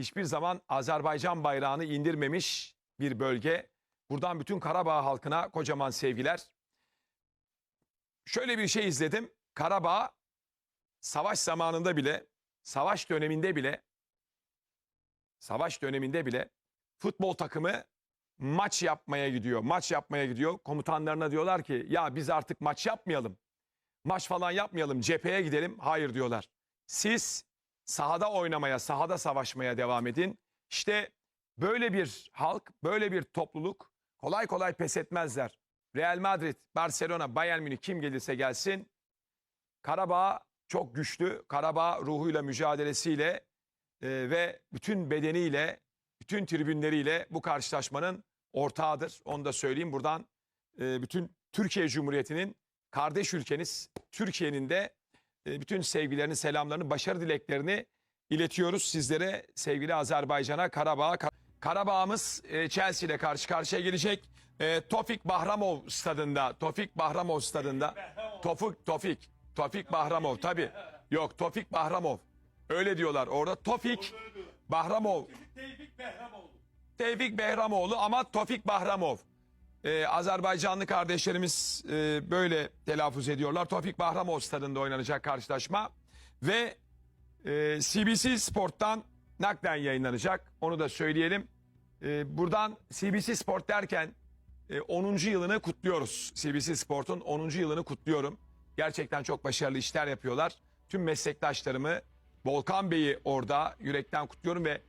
hiçbir zaman Azerbaycan bayrağını indirmemiş bir bölge. Buradan bütün Karabağ halkına kocaman sevgiler. Şöyle bir şey izledim. Karabağ savaş zamanında bile, savaş döneminde bile, savaş döneminde bile futbol takımı maç yapmaya gidiyor. Maç yapmaya gidiyor. Komutanlarına diyorlar ki ya biz artık maç yapmayalım. Maç falan yapmayalım. Cepheye gidelim. Hayır diyorlar. Siz sahada oynamaya, sahada savaşmaya devam edin. İşte böyle bir halk, böyle bir topluluk kolay kolay pes etmezler. Real Madrid, Barcelona, Bayern Münih kim gelirse gelsin. Karabağ çok güçlü. Karabağ ruhuyla, mücadelesiyle e, ve bütün bedeniyle, bütün tribünleriyle bu karşılaşmanın ortağıdır. Onu da söyleyeyim. Buradan e, bütün Türkiye Cumhuriyeti'nin kardeş ülkeniz Türkiye'nin de bütün sevgilerini, selamlarını, başarı dileklerini iletiyoruz sizlere sevgili Azerbaycan'a, Karabağ'a. Ka- Karabağ'ımız e, Chelsea ile karşı karşıya gelecek. E, Tofik Bahramov stadında, Tofik Bahramov stadında. Tofik, Tofik, Tofik Bahramov tabii. Yok Tofik Bahramov. Öyle diyorlar orada. Tofik Bahramov. Tevfik Behramoğlu. Tevfik Behramoğlu ama Tofik Bahramov. Ee, Azerbaycanlı kardeşlerimiz e, böyle telaffuz ediyorlar. Tofik Bahramov stadında oynanacak karşılaşma. Ve e, CBC Sport'tan naklen yayınlanacak. Onu da söyleyelim. E, buradan CBC Sport derken e, 10. yılını kutluyoruz. CBC Sport'un 10. yılını kutluyorum. Gerçekten çok başarılı işler yapıyorlar. Tüm meslektaşlarımı Volkan Bey'i orada yürekten kutluyorum ve